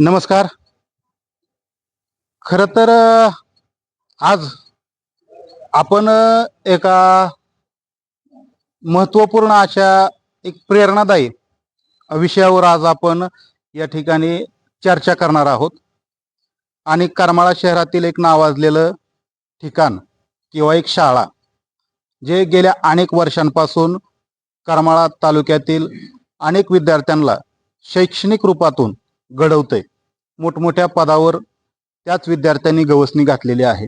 नमस्कार. खर तर आज आपण एका महत्त्वपूर्ण अशा एक प्रेरणादायी विषयावर आज आपण या ठिकाणी चर्चा करणार आहोत. आणि करमाळा शहरातील एक नावाजलेलं ठिकाण किंवा एक शाळा जे गेल्या अनेक वर्षांपासून करमाळा तालुक्यातील अनेक विद्यार्थ्यांना शैक्षणिक रूपातून घडवतंय. मोठमोठ्या पदावर त्याच विद्यार्थ्यांनी गवसणी घातलेली आहे.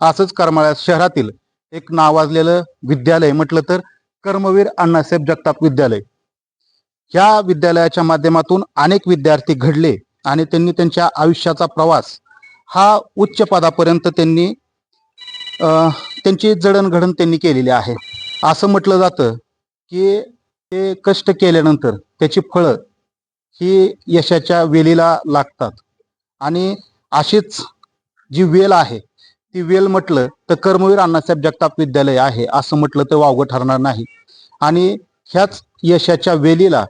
असंच करमाळा शहरातील एक नावाजलेलं विद्यालय म्हटलं तर कर्मवीर अण्णासाहेब जगताप विद्यालय. या विद्यालयाच्या माध्यमातून अनेक विद्यार्थी घडले आणि त्यांनी त्यांच्या आयुष्याचा प्रवास हा उच्च पदापर्यंत त्यांनी त्यांची जडणघडण त्यांनी केलेली आहे. असं म्हटलं जातं की ते कष्ट केल्यानंतर त्याची फळं ही यशाच्या वेलीला लागतात. आणि अशीच जी वेल आहे ती वेल म्हटलं तर कर्मवीर अण्णासाहेब जगताप विद्यालय आहे असं म्हटलं तर वावगं ठरणार नाही. आणि ह्याच यशाच्या वेलीला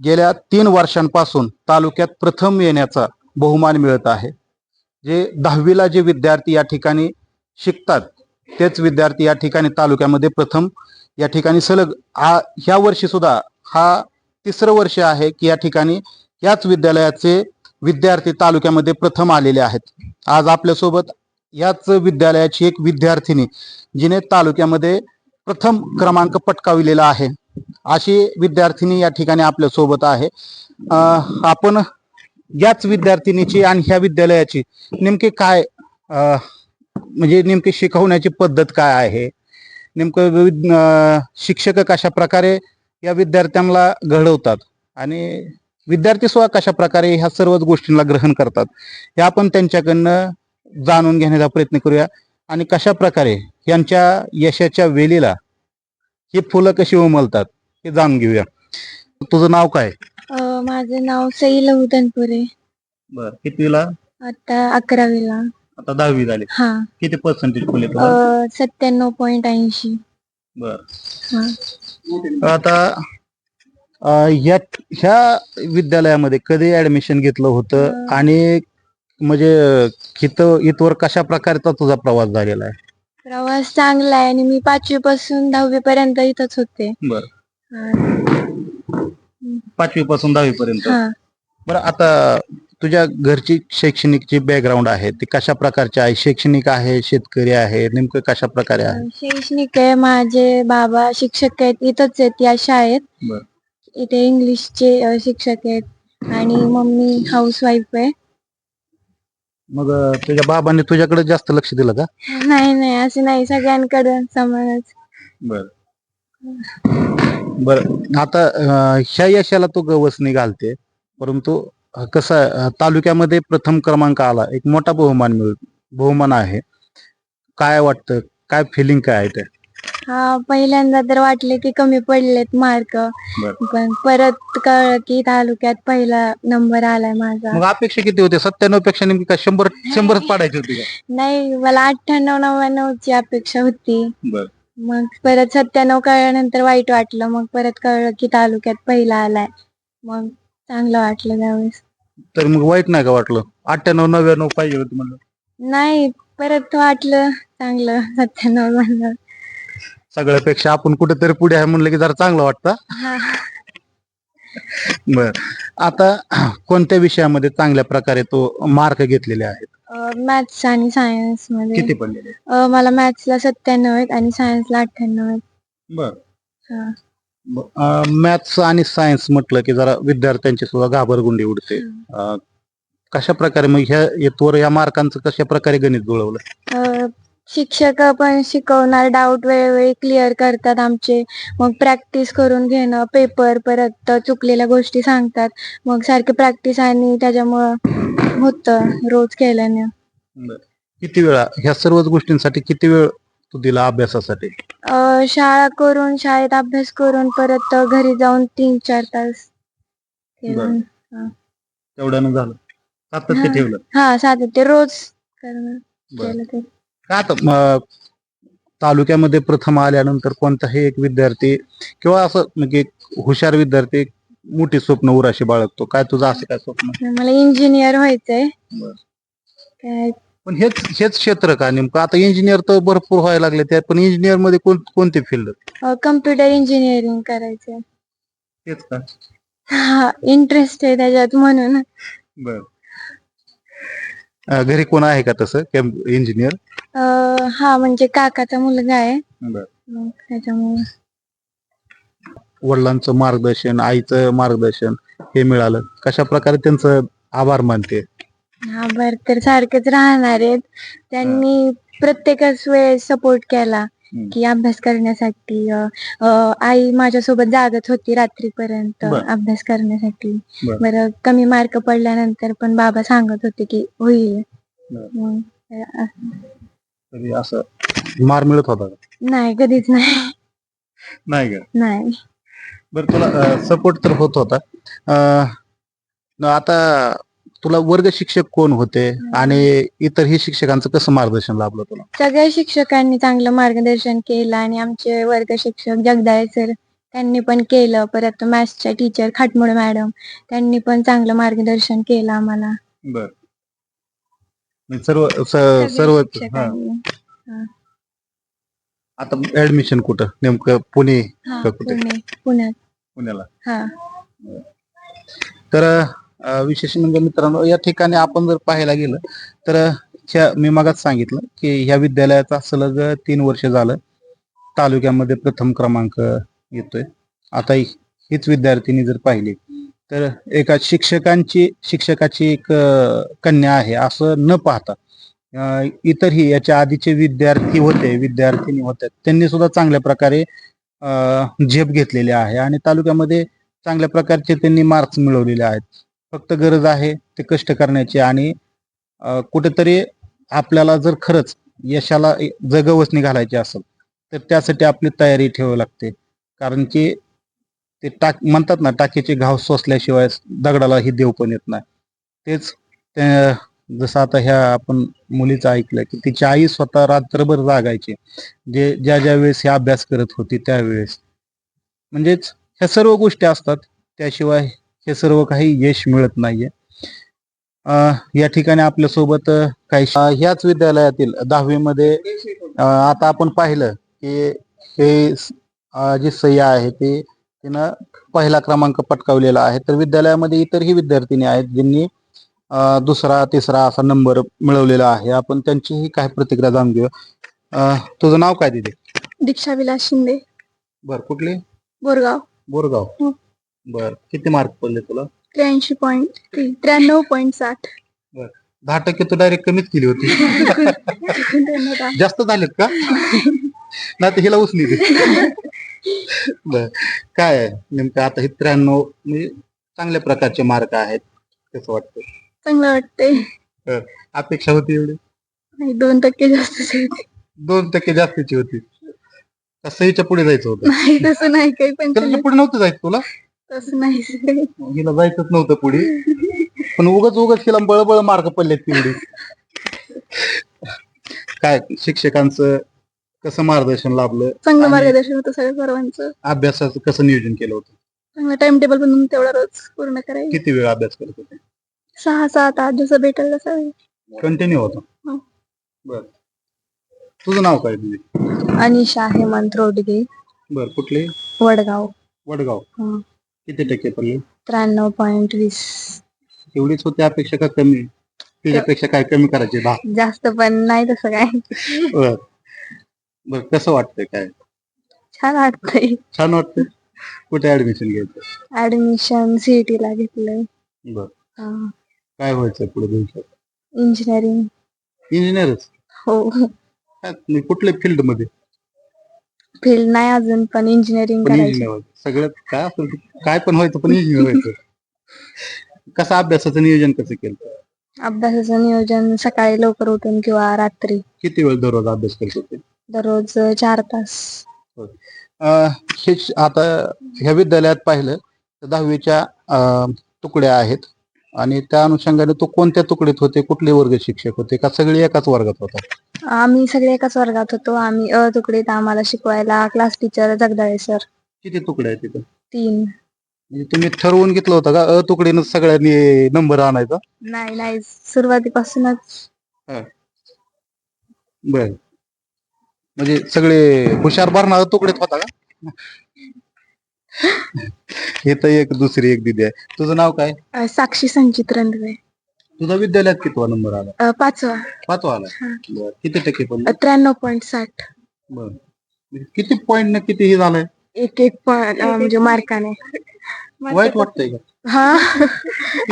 गेल्या तीन वर्षांपासून तालुक्यात प्रथम येण्याचा बहुमान मिळत आहे. जे दहावीला जे विद्यार्थी या ठिकाणी शिकतात तेच विद्यार्थी या ठिकाणी तालुक्यामध्ये प्रथम या ठिकाणी सलग हा ह्या वर्षी सुद्धा हा तिसरं वर्ष आहे की या ठिकाणी याच विद्यालयाचे विद्यार्थी तालुक्यामध्ये प्रथम आलेले आहेत. आज आपल्यासोबत याच विद्यालयाची एक विद्यार्थिनी जिने तालुक्यामध्ये प्रथम क्रमांक पटकाविलेला आहे. अशी विद्यार्थिनी या ठिकाणी आपल्यासोबत आहे आपण याच विद्यार्थिनीची आणि ह्या विद्यालयाची नेमकी काय म्हणजे नेमकी शिकवण्याची पद्धत काय आहे? नेमकं विविध शिक्षक कशा प्रकारे या विद्यार्थ्यांना घडवतात. आणि विद्यार्थी सुद्धा कशा प्रकारे ह्या सर्वच गोष्टींना ग्रहण करतात हे आपण त्यांच्याकडनं जाणून घेण्याचा प्रयत्न करूया. आणि कशा प्रकारे यांच्या यशाच्या वेलीला ही फुलं कशी उमलतात हे जाणून घेऊया. तुझं नाव काय? माझं नाव सई लहू तनपुरे बर कितवीला? आता अकरावीला. आता दहावी झाली. हा. किती पर्सेंटेज फुले सत्त्याण्णव पॉईंट ऐंशी. बर. आता या ह्या विद्यालयामध्ये कधी ऍडमिशन घेतलं होतं. आणि म्हणजे इथं इथवर कशा प्रकारचा तुझा प्रवास झालेला आहे प्रवास चांगला आहे आणि मी पाचवी पासून दहावी पर्यंत इथंच होते बर पाचवी पासून दहावी पर्यंत हा. बरं आता तुझ्या घरची शैक्षणिक जी बॅकग्राऊंड आहे ती कशा प्रकारची आहे? शैक्षणिक आहे शेतकरी आहे नेमकं कशा प्रकारे आहे? शैक्षणिक आहे माझे बाबा शिक्षक आहेत इथंच आहेत या शाळेत. बर. इथे इंग्लिशचे शिक्षक आहेत आणि मम्मी हाऊस वाईफ आहे. मग अं, तुझ्या बाबांनी तुझ्याकडे जास्त लक्ष दिलं का? नाही नाही असं नाही सगळ्यांकडे समानच बर. बर. आता अं, ह्या यशाला तू गवसणी घालते परंतु कसं आहे, तालुक्यामध्ये प्रथम क्रमांक आला. एक मोठा बहुमान मिळ बहुमान आहे. काय वाटतं? काय फिलिंग काय आहे ते? हा पहिल्यांदा तर वाटले की कमी पडलेत मार्क बर. पण परत कळलं की तालुक्यात पहिला नंबर आलाय माझा. मग अपेक्षा किती होते? सत्त्याण्णवपेक्षा नेमकी काय शंभर शंभरच पाडायची होती का? नाही मला अठ्ठ्याण्णव नव्याण्णव ची अपेक्षा होती. बर. मग परत सत्त्याण्णव कळल्यानंतर वाईट वाटलं. मग परत कळलं की तालुक्यात पहिला आलाय. मग चांगलं वाटलं त्यावेळेस. तर मग वाईट नाही का वाटलं? अठ्ठ्याण्णव नव्याण्णव पाहिजे होती म्हणलं. नाही परत वाटलं. चांगलं सत्त्याण्णव म्हणलं. सगळ्यापेक्षा आपण कुठेतरी पुढे आहे म्हणलं की जरा चांगलं वाटतं. हा. बर. आता कोणत्या विषयामध्ये चांगल्या प्रकारे तो मार्क घेतलेले आहेत? मॅथ्स आणि सायन्समध्ये. किती पडलेले? अ, मला मॅथ्सला सत्त्याण्णव आहेत आणि सायन्सला अठ्ठ्याण्णव आहेत. बर. हा. मॅथ्स आणि सायन्स म्हटलं की जरा विद्यार्थ्यांची सुद्धा घाबरगुंडी उडते. अं, कशा प्रकारे मग ह्या येतवर या मार्कांचं कशा प्रकारे गणित जुळवलं? अ, शिक्षक पण शिकवणार डाऊट वेळोवेळी क्लिअर करतात आमचे. मग प्रॅक्टिस करून घेणं पेपर परत चुकलेल्या गोष्टी सांगतात. मग सारखे प्रॅक्टिस आणि त्याच्यामुळं होतं रोज केल्याने. किती वेळा ह्या सर्वच गोष्टींसाठी किती वेळ तू दिला अभ्यासासाठी? अ, शाळा करून शाळेत अभ्यास करून परत घरी जाऊन तीन चार तास. तेवढ्यानं झालं. सातत्य हा. ठेवलं. हा सातत्य. रोज करणं बरं. केलं ते. का आता म, तालुक्यामध्ये प्रथम आल्यानंतर कोणताही एक विद्यार्थी किंवा असं म्हणजे एक हुशार विद्यार्थी मोठी स्वप्न उराशी बाळगतो. काय तुझं असं काय स्वप्न? मला इंजिनियर व्हायचंय. बरं. काय पण हेच हेच क्षेत्र का नेमकं? आता इंजिनियर तर भरपूर व्हायला लागले त्या पण इंजिनियरमध्ये कोण कोणते फील्ड कम्प्युटर इंजिनिअरिंग करायचंय तेच का? हा इंटरेस्ट आहे त्याच्यात म्हणून. बर. घरी कोण आहे का तसं इंजिनियर अं, हा म्हणजे काकाचा मुलगा आहे. बर. मग त्याच्यामुळे. वडिलांचं मार्गदर्शन आईचं मार्गदर्शन हे मिळालं. कशा प्रकारे त्यांचं आभार मानते? हा बर तर सारखेच राहणार आहेत त्यांनी प्रत्येकच वेळेस सपोर्ट केला हम्म. की अभ्यास करण्यासाठी अं, अं, आई माझ्यासोबत जागत होती रात्रीपर्यंत बर. अभ्यास करण्यासाठी बर. बरं कमी मार्क पडल्यानंतर पण बाबा सांगत होते की होईल बर. मग, अं, कधी असं मार मिळत होता का? नाही कधीच नाही नाही का नाही बरं तुला सपोर्ट तर होत होता अं, न आता तुला वर्ग शिक्षक कोण होते? आणि इतरही शिक्षकांचं कसं मार्गदर्शन लाभलं तुला? सगळ्या शिक्षकांनी चांगलं मार्गदर्शन केलं आणि आमचे वर्ग शिक्षक जगदाळे सर त्यांनी पण केलं. परत मॅथ्सच्या टीचर खाटमुळे मॅडम त्यांनी पण चांगलं मार्गदर्शन केलं आम्हाला. बर. सर्व स- सगळ्या सर्व हा. शिक्षकांनी आता ऍडमिशन कुठं? नेमकं पुणे हा, का कुठे? पुणे पुण्यात. पुण्याला. हा. तर विशेष म्हणजे मित्रांनो या ठिकाणी आपण जर पाहायला गेलं तर ह्या मी मागात सांगितलं की ह्या विद्यालयाचा सलग तीन वर्ष झालं. तालुक्यामध्ये प्रथम क्रमांक येतोय. आता हीच विद्यार्थिनी जर पाहिली तर एका शिक्षकांची शिक्षकाची एक कन्या आहे असं न पाहता इतरही याच्या आधीचे विद्यार्थी होते विद्यार्थिनी होत्या त्यांनी सुद्धा चांगल्या प्रकारे झेप घेतलेली आहे. आणि तालुक्यामध्ये चांगल्या प्रकारचे त्यांनी मार्क्स मिळवलेले आहेत. फक्त गरज आहे ते कष्ट करण्याची आणि कुठेतरी आपल्याला जर खरंच यशाला जगवसनी घालायची असेल तर त्यासाठी आपली तयारी ठेवावी लागते. कारण की ते टाक म्हणतात ना टाकीचे घाव सोसल्याशिवाय दगडालाही देव पण येत नाही. तेच ते- जसं आता ह्या आपण मुलीचं ऐकलं की तिची आई स्वतः रात्रभर जागायची. जे ज्या ज्या वेळेस हे अभ्यास करत होती त्यावेळेस. म्हणजेच ह्या सर्व गोष्टी असतात त्याशिवाय हे सर्व काही यश मिळत नाहीये. या ठिकाणी आपल्यासोबत काही ह्याच विद्यालयातील दहावी मध्ये आता आपण पाहिलं की हे जी सह्या आहे ती तिनं पहिला क्रमांक पटकावलेला आहे. तर विद्यालयामध्ये इतरही विद्यार्थिनी आहेत ज्यांनी दुसरा तिसरा असा नंबर मिळवलेला आहे. आपण त्यांचीही काही प्रतिक्रिया जाणून घेऊ तुझं नाव काय दिले दीक्षा विलास शिंदे. बर कुठले? बोरगाव. बोरगाव. बर. किती मार्क पडले तुला? त्र्याऐंशी पॉईंट त्र्याण्णव पॉईंट साठ. दहा टक्के तू डायरेक्ट कमीच केली होती. जास्त झालेत का? नाही तर हिला उचली बर. काय नेमकं आता हे त्र्याण्णव म्हणजे चांगल्या प्रकारचे मार्क आहेत. कसं वाटतं चांगलं वाटतंय. अपेक्षा होती एवढी? नाही दोन टक्के जास्त दोन टक्के जास्तीची होती. का सहीच्या पुढे जायचं होतं? नाही तसं नाही काही पण पुढे नव्हतं जायचं तुला? तसं नाही. हिला जायचंच नव्हतं पुढे. पण उगाच उगाच हिला बळबळ मार्क पडलेत तेवढी काय शिक्षकांचं कसं मार्गदर्शन लाभलं? चांगलं आणि- मार्गदर्शन होतं सगळ्या सर्वांचं. अभ्यासाचं कसं नियोजन केलं होतं? चांगलं टाइम टेबल बनवून तेवढा रोज पूर्ण करायचं. किती वेळ अभ्यास करत होते? सहा सात आठ जसं भेटेल तसं कंटिन्यू होतं? हो. बर. तुझं नाव काय तुझे? अनिशा हेमंत रोडगे. बर कुठले? वडगाव. वडगाव. हं. किती टक्के पडले? त्र्याण्णव पॉईंट वीस. एवढीच होती अपेक्षा का कमी? त्याच्यापेक्षा काय कमी करायचे दहा जास्त पण नाही तसं काय. बर. बर कसं वाटतंय काय? छान वाटतंय. छान वाटतंय? कुठे ऍडमिशन घ्यायचं? ऍडमिशन सीईटी ला घेतलंय. बर. काय व्हायचं पुढे भविष्यात? इंजिनिअरिंग इंजिनियरच हो. काय कुठल्या फील्डमध्ये? फील्ड नाही अजून पण इंजिनिअरिंग पण करायची. इंजिनियर व्हायचं. सगळ्यात काय असेल ते, काय पण व्हायचं पण इंजिनियर व्हायचं. कसं अभ्यासाचं नियोजन कसं केलं? अभ्यासाचं नियोजन सकाळी लवकर उठून किंवा रात्री. किती वेळ दररोज अभ्यास करत होते? दररोज चार तास. अं, हे श- आता ह्या विद्यालयात पाहिलं तर दहावीच्या अं, तुकड्या आहेत. आणि त्या अनुषंगाने तो कोणत्या तुकडीत होते कुठले वर्ग शिक्षक होते का सगळे एकाच वर्गात होता? आम्ही सगळे एकाच वर्गात होतो. आम्ही अ तुकडीत आम्हाला शिकवायला क्लास टीचर जगदाळे सर किती तुकडे आहेत तिथं? तीन. म्हणजे तुम्ही ठरवून घेतलं होतं का अ तुकडीनं सगळ्यांनी नंबर आणायचा? नाही नाही. सुरुवातीपासूनच. बर. म्हणजे सगळे हुशार भरणार तुकडेत होता का? हे तर एक दुसरी एक दिदी आहे. तुझं नाव काय? अ, साक्षी संचित रंधवे तुझा विद्यालयात कितवा नंबर आला? अ, पाचवा. पाचवा आला? हा. बर. किती टक्के पडले? त्र्याण्णव पॉईंट साठ. बर. किती पॉइंट न किती हे झालंय? एक एक पॉईंट म्हणजे मार्काने. वाईट वाटतंय का? हा.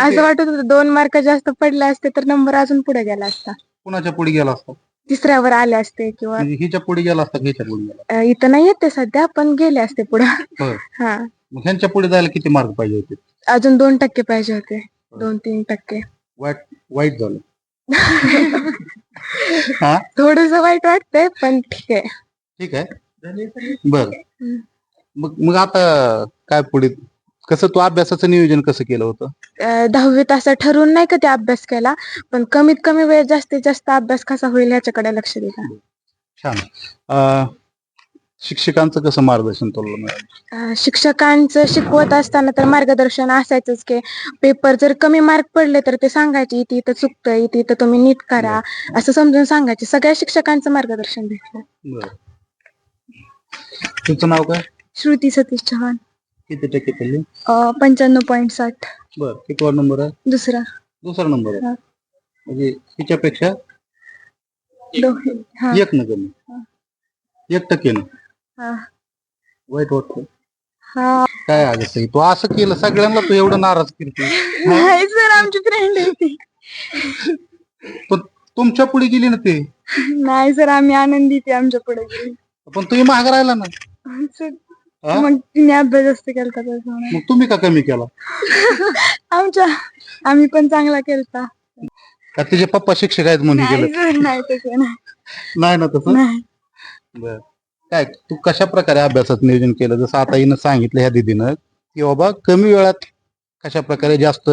असं वाटत होतं दोन मार्क जास्त पडले असते तर नंबर अजून पुढे गेला असता. कुणाच्या पुढे गेला असता? तिसऱ्यावर आले असते किंवा म्हणजे हिच्या पुढे गेला असता का? हिच्या पुढे गेला? अ, इथं नाही येते सध्या पण गेले असते पुढे. होय. हा. मग ह्यांच्या पुढे जायला किती मार्क पाहिजे होते? अजून दोन टक्के पाहिजे होते. दोन तीन टक्के. वाईट वाईट झालं. हा? थोडस वाईट वाटतंय पण ठीक आहे. ठीक आहे. बर. मग मग आता काय पुढे? कसं तू अभ्यासाचं नियोजन कसं केलं होतं? अ, दहावीत असं ठरवून नाही कधी अभ्यास केला पण कमीत कमी वेळ जास्तीत जास्त अभ्यास कसा होईल ह्याच्याकडे लक्ष दिला छान. अं, शिक्षकांचं कसं मार्गदर्शन तुला मिळालं? अ, शिक्षकांचं शिकवत असताना तर मार्गदर्शन असायचंच की पेपर जर कमी मार्क पडले तर ते सांगायचे इथे इथं चुकतंय इथे इथं तुम्ही नीट करा असं समजून सांगायचे. सगळ्या शिक्षकांचं मार्गदर्शन भेटलं. बर. तुझं नाव काय? श्रुती सतीश चव्हाण. किती टक्के पडले? पंच्याण्णव पॉईंट साठ. बर कितवा नंबर आहे? दुसरा. दुसरा नंबर आहे. हा. म्हणजे हिच्यापेक्षा दोन हा. एक न कमी. एक टक्के हा. वाईट वाटतं हा. काय अगं सई तू असं केलं सगळ्यांना तू एवढं नाराज करते नाही सर आमची फ्रेंड आहे ती पण तुमच्यापुढे गेली ना ते? नाही सर आम्ही आनंदी ती आमच्या पुढे गेली. पण तुम्ही महाग राहिला ना. सर, हा? मग तिने अभ्यास जास्त केला त्याच्यामुळे मग तुम्ही का कमी केला? आमच्या आम्ही पण चांगला केलता. का तुझे पप्पा शिक्षक आहेत म्हणून नाही केलं नाही तसं नाही. नाही ना तसं? नाही. बर. काय तू कशा प्रकारे अभ्यासाचं नियोजन केलं? जसं आता हिनं सांगितलं ह्या दिदीनं की बाबा कमी वेळात कशा प्रकारे जास्त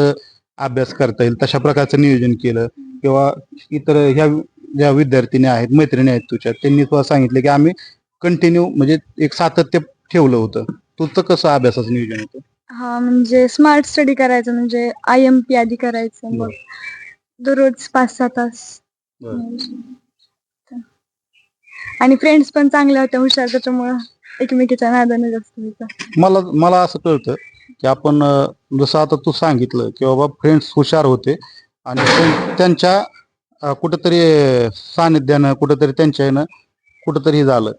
अभ्यास करता येईल तशा प्रकारचं नियोजन केलं. किंवा इतर ह्या ज्या विद्यार्थिनी आहेत मैत्रिणी आहेत तुझ्या त्यांनी तुला सांगितलं की आम्ही कंटिन्यू म्हणजे एक सातत्य ठेवलं होतं. तुझं कसं अभ्यासाचं नियोजन होतं? हा म्हणजे स्मार्ट स्टडी करायचं म्हणजे आय एम पी आधी करायचं मग दररोज पाच सहा तास आणि फ्रेंड्स पण चांगल्या होत्या हुशार त्याच्यामुळं एकमेकीच्या नादाने जास्त होतं. मला मला असं कळतं की आपण अं, जसं आता तू सांगितलं की बाबा फ्रेंड्स हुशार होते आणि त्यां- त्यांच्या अं, कुठंतरी सानिध्यानं कुठंतरी त्यांच्या कुठंतरी हे झालं.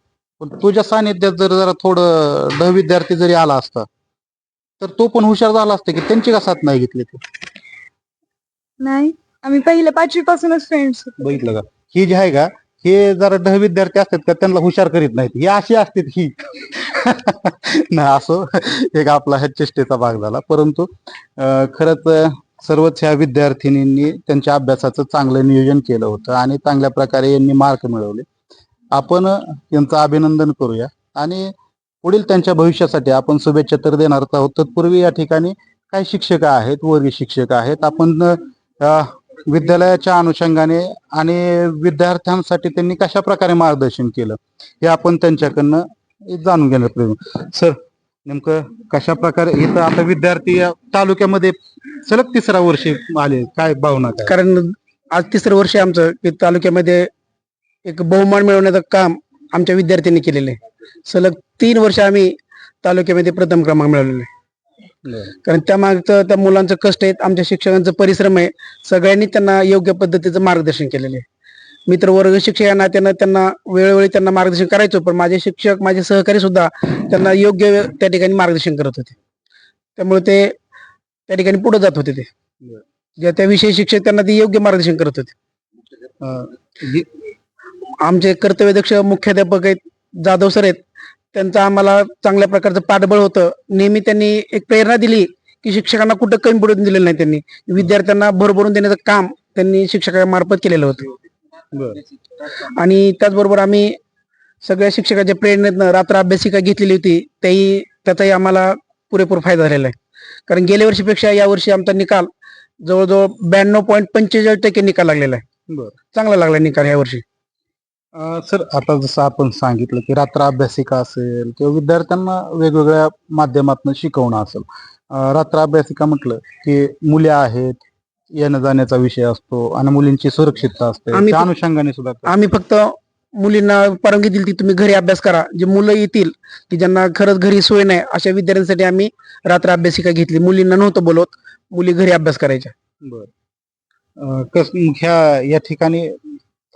पण तुझ्या सानिध्यात जर जरा थोडं ड विद्यार्थी जरी आला असता तर तो पण हुशार झाला असता की त्यांची का साथ नाही घेतली तू? नाही. आम्ही पहिल्या पाचवी पासूनच फ्रेंड्स बघितलं का? ही जी आहे का हे जरा ढ विद्यार्थी असतात का त्यांना हुशार करीत नाहीत. ही अशी असतात ही. नाही असो एक आपला ह्या चेष्टेचा भाग झाला. परंतु अं, खरंच सर्वच ह्या विद्यार्थिनींनी त्यांच्या अभ्यासाचं चांगलं नियोजन केलं होतं आणि चांगल्या प्रकारे यांनी मार्क मिळवले. आपण त्यांचं यांचं अभिनंदन करूया. आणि पुढील त्यांच्या भविष्यासाठी आपण शुभेच्छा तर देणार आहोत. तत्पूर्वी या ठिकाणी काही शिक्षक आहेत वर्गीय शिक्षक आहेत. आपण विद्यालयाच्या अनुषंगाने आणि विद्यार्थ्यांसाठी त्यांनी कशा प्रकारे मार्गदर्शन केलं हे आपण त्यांच्याकडनं जाणून घेणार प्रयत्न सर नेमकं कशा प्रकारे इथं आता विद्यार्थी या तालुक्यामध्ये सलग तिसरा वर्षी आले काय भावना कारण आज तिसरं वर्ष आमचं तालुक्यामध्ये एक बहुमान मिळवण्याचं काम आमच्या विद्यार्थ्यांनी केलेलं आहे. सलग तीन वर्ष आम्ही तालुक्यामध्ये प्रथम क्रमांक मिळवलेला आहे. कारण त्यामागचं त्या मुलांचं कष्ट आहेत आमच्या शिक्षकांचं परिश्रम आहे. सगळ्यांनी त्यांना योग्य पद्धतीचं मार्गदर्शन केलेलं आहे. मित्र वर्ग शिक्षक या नात्यानं त्यांना वेळोवेळी त्यांना मार्गदर्शन करायचो पण माझे शिक्षक माझे सहकारी सुद्धा त्यांना योग्य त्या ठिकाणी मार्गदर्शन करत होते. त्यामुळे ते त्या ठिकाणी पुढे जात होते ते. ज्या त्या विषयी शिक्षक त्यांना ते योग्य मार्गदर्शन करत होते. आमचे कर्तव्यदक्ष मुख्याध्यापक आहेत जाधव सर आहेत त्यांचं आम्हाला चांगल्या प्रकारचं पाठबळ होतं. नेहमी त्यांनी एक प्रेरणा दिली की शिक्षकांना कुठं कमी पडून दिलेलं नाही त्यांनी. विद्यार्थ्यांना भरभरून देण्याचं काम त्यांनी शिक्षकामार्फत केलेलं होतं. आणि त्याचबरोबर आम्ही सगळ्या शिक्षकाच्या प्रेरणेतनं रात्र अभ्यासिका घेतलेली होती त्याही त्याचाही आम्हाला पुरेपूर फायदा झालेला आहे. कारण गेल्या वर्षीपेक्षा या वर्षी आमचा निकाल जवळजवळ ब्याण्णव पॉईंट पंचेचाळीस टक्के निकाल लागलेला आहे. बरं. चांगला लागला निकाल या वर्षी. अं, सर आता जसं आपण सांगितलं की रात्र अभ्यासिका असेल किंवा विद्यार्थ्यांना वेगवेगळ्या माध्यमातून शिकवणं असेल. रात्र अभ्यासिका म्हटलं की मुले आहेत येण्या जाण्याचा विषय असतो आणि मुलींची सुरक्षितता असते. आम्ही त्या फक्त- अनुषंगाने सुद्धा आम्ही फक्त मुलींना परवानगी दिली ती तुम्ही घरी अभ्यास करा. जे मुलं येतील की ज्यांना खरंच घरी सोय नाही अशा विद्यार्थ्यांसाठी आम्ही रात्र अभ्यासिका घेतली. मुलींना नव्हतं बोलवत मुली घरी अभ्यास करायच्या. बर. कस ह्या या ठिकाणी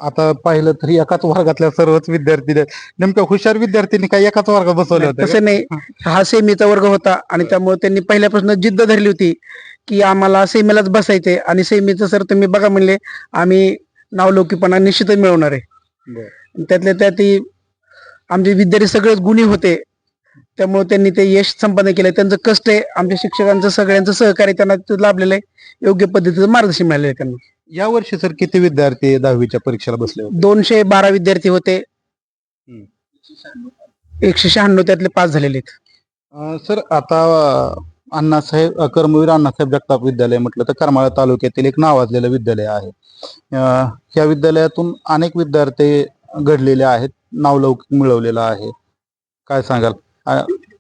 आता पाहिलं तर एकाच वर्गातल्या सर्वच विद्यार्थी आहेत. नेमक्या हुशार विद्यार्थ्यांनी काय एकाच वर्गात बसवले होते का? तसं नाही. हा. सेमीचा वर्ग होता आणि त्यामुळे त्यांनी पहिल्यापासून जिद्द धरली होती की आम्हाला सेमीलाच बसायचंय आणि सेमीचं सर तुम्ही बघा म्हणले आम्ही नावलौकीपणा निश्चितच मिळवणार आहे. बरं. त्यातल्या त्यात आमचे विद्यार्थी सगळेच गुणी होते. त्यामुळे त्यांनी ते यश संपादन केलं त्यांचं कष्ट आहे. आमच्या शिक्षकांचं सगळ्यांचं सहकार्य त्यांना लाभलेलं आहे. योग्य पद्धतीचं मार्गदर्शन मिळालेलं आहे त्यांना. या वर्षी सर किती विद्यार्थी दहावीच्या परीक्षेला बसले होते? दोनशे बारा विद्यार्थी होते. एकशे शहाण्णव त्यातले पास झालेले आहेत. अं, सर आता अं, अण्णासाहेब अं, कर्मवीर अण्णासाहेब जगताप विद्यालय म्हटलं तर करमाळा तालुक्यातील एक नावाजलेलं विद्यालय आहे. अं, या विद्यालयातून अनेक विद्यार्थी घडलेले आहेत नावलौकिक मिळवलेलं आहे. काय सांगाल?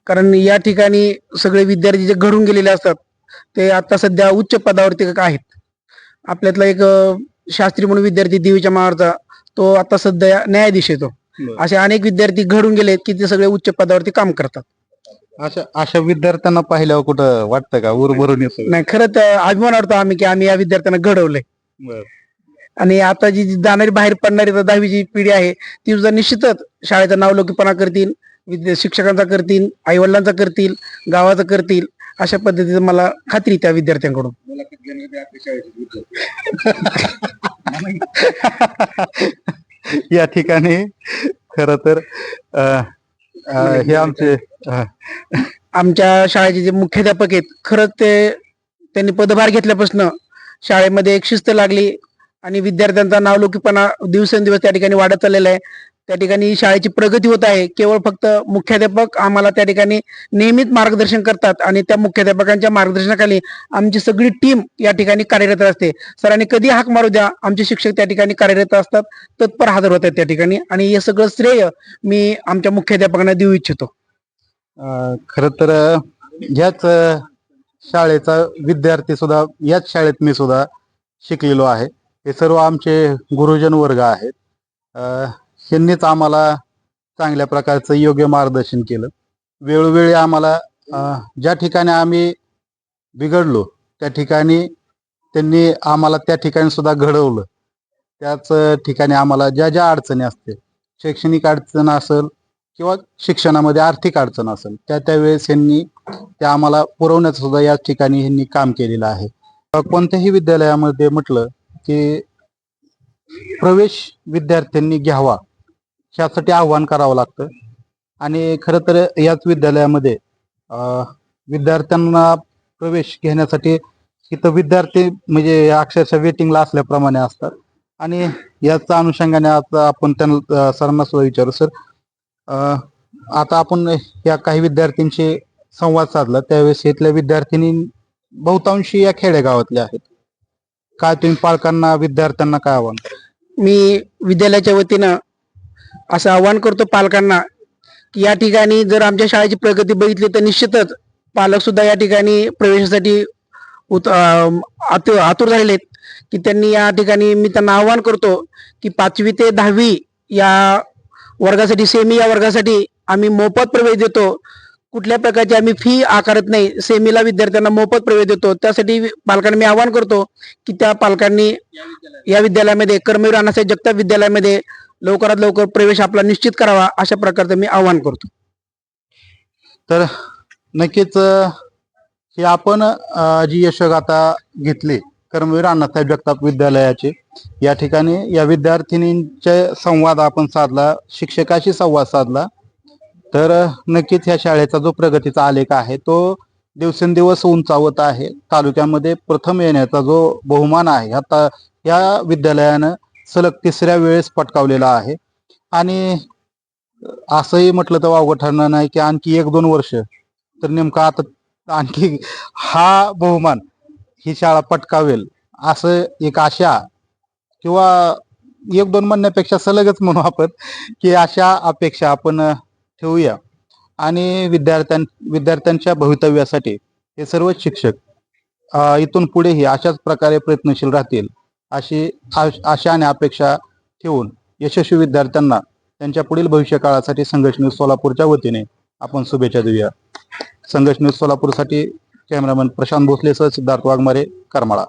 कारण या ठिकाणी सगळे विद्यार्थी जे घडून गेलेले असतात ते आता सध्या उच्च पदावरती आहेत. आपल्यातला एक शास्त्री म्हणून विद्यार्थी देवीच्या माळावरचा तो आता सध्या न्यायाधीश येतो असे अनेक विद्यार्थी घडून गेलेत की ते सगळे उच्च पदावरती काम करतात. अशा अशा विद्यार्थ्यांना पाहिल्यावर कुठं वाटतं का? उर भरून येतो. नाही खरं तर अभिमान वाटतो आम्ही की आम्ही या विद्यार्थ्यांना घडवलंय. आणि आता जी जाणारी बाहेर पडणारी दहावीची पिढी आहे ती सुद्धा निश्चितच शाळेचं नावलौकीपणा करतील शिक्षकांचा करतील आई वडिलांचा करतील गावाचा करतील. अशा पद्धतीचं मला खात्री त्या विद्यार्थ्यांकडून. या ठिकाणी खर तर अं, अं, हे आमचे अं, आमच्या शाळेचे जे मुख्याध्यापक आहेत खरंच ते त्यांनी पदभार घेतल्यापासून शाळेमध्ये एक शिस्त लागली आणि विद्यार्थ्यांचा नावलौकिकपणा दिवसेंदिवस त्या ठिकाणी वाढत चाललेला आहे. त्या ठिकाणी शाळेची प्रगती होत आहे. केवळ फक्त मुख्याध्यापक आम्हाला त्या ठिकाणी नियमित मार्गदर्शन करतात आणि त्या मुख्याध्यापकांच्या मार्गदर्शनाखाली आमची सगळी टीम या ठिकाणी कार्यरत असते. सरांनी कधी हाक मारू द्या आमचे शिक्षक त्या ठिकाणी कार्यरत असतात. तत्पर हजर होतात त्या ठिकाणी आणि हे सगळं श्रेय मी आमच्या मुख्याध्यापकांना देऊ इच्छितो. खर तर ह्याच शाळेचा विद्यार्थी सुद्धा याच शाळेत मी सुद्धा शिकलेलो आहे. हे सर्व आमचे गुरुजन वर्ग आहेत. ह्यांनीच आम्हाला चांगल्या प्रकारचं योग्य मार्गदर्शन केलं. वेळोवेळी आम्हाला ज्या ठिकाणी आम्ही बिघडलो त्या ठिकाणी त्यांनी आम्हाला त्या ठिकाणी सुद्धा घडवलं. त्याच ठिकाणी आम्हाला ज्या ज्या अडचणी असतील शैक्षणिक अडचण असेल किंवा शिक्षणामध्ये आर्थिक अडचण असेल त्या त्यावेळेस यांनी त्या आम्हाला पुरवण्याचं सुद्धा या ठिकाणी यांनी काम केलेलं आहे. कोणत्याही विद्यालयामध्ये म्हटलं की प्रवेश विद्यार्थ्यांनी घ्यावा. ह्यासाठी आव्हान करावं लागतं. आणि खरं तर याच विद्यालयामध्ये विद्यार्थ्यांना प्रवेश घेण्यासाठी इथं विद्यार्थी म्हणजे अक्षरशः वेटिंगला असल्याप्रमाणे असतात. आणि याच्या अनुषंगाने आता आपण त्यांना सरांना सुद्धा विचारू सर. आता आपण या काही विद्यार्थ्यांशी संवाद साधला. त्यावेळेस इथल्या विद्यार्थिनी बहुतांशी या खेडेगावातल्या आहेत. काय तुम्ही पालकांना विद्यार्थ्यांना काय आव्हान? मी विद्यालयाच्या वतीनं असं आवाहन करतो पालकांना की या ठिकाणी जर आमच्या शाळेची प्रगती बघितली तर निश्चितच पालक सुद्धा या ठिकाणी प्रवेशासाठी उत- आतुर झालेले आहेत. की त्यांनी या ठिकाणी मी त्यांना आवाहन करतो की पाचवी ते दहावी या वर्गासाठी सेमी या वर्गासाठी आम्ही मोफत प्रवेश देतो. कुठल्या प्रकारची आम्ही फी आकारत नाही. सेमीला विद्यार्थ्यांना मोफत प्रवेश देतो. त्यासाठी पालकांना मी आवाहन करतो की त्या पालकांनी या विद्यालयामध्ये कर्मवीर अनासाहेब जगताप विद्यालयामध्ये लवकरात लवकर प्रवेश आपला निश्चित करावा अशा प्रकारचं मी आवाहन करतो. तर नक्कीच हे ही आपण जी यशोगाथा घेतली कर्मवीर अण्णासाहेब जगताप विद्यालयाचे या ठिकाणी या विद्यार्थिनींचे संवाद आपण साधला शिक्षकाशी संवाद साधला. तर नक्कीच ह्या शाळेचा जो प्रगतीचा आलेख आहे तो दिवसेंदिवस उंचावत आहे. तालुक्यामध्ये प्रथम येण्याचा जो बहुमान आहे आता या विद्यालयानं सलग तिसऱ्या वेळेस पटकावलेला आहे. आणि असंही म्हटलं तर वावगं ठरणार नाही की आणखी एक दोन वर्ष तर नेमका आता आणखी हा बहुमान ही शाळा पटकावेल असं एक आशा किंवा एक दोन म्हणण्यापेक्षा सलगच म्हणू आपण की अशा अपेक्षा आपण ठेवूया. आणि विद्यार्थ्यां विद्यार्थ्यांच्या भवितव्यासाठी हे सर्वच शिक्षक इथून पुढेही अशाच प्रकारे प्रयत्नशील राहतील. अशी आशा आणि अपेक्षा ठेवून यशस्वी विद्यार्थ्यांना त्यांच्या पुढील भविष्य काळासाठी संघर्ष न्यूज सोलापूरच्या वतीने आपण शुभेच्छा देऊया. संघर्ष न्यूज सोलापूरसाठी कॅमेरामॅन प्रशांत भोसले सह सिद्धार्थ वाघमारे करमाळा.